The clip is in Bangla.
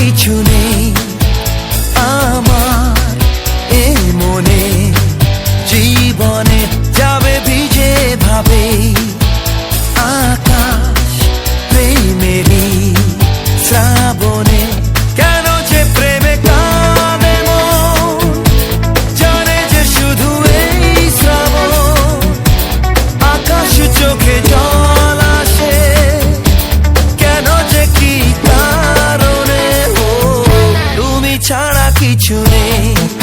কিছু নেই। আমার এ মনে জীবনে যাবে বিজে ভাবে শ্রাবণে কেন যে প্রেমে যে শুধু এই শ্রাবণ চোখে জল কিছু নেই।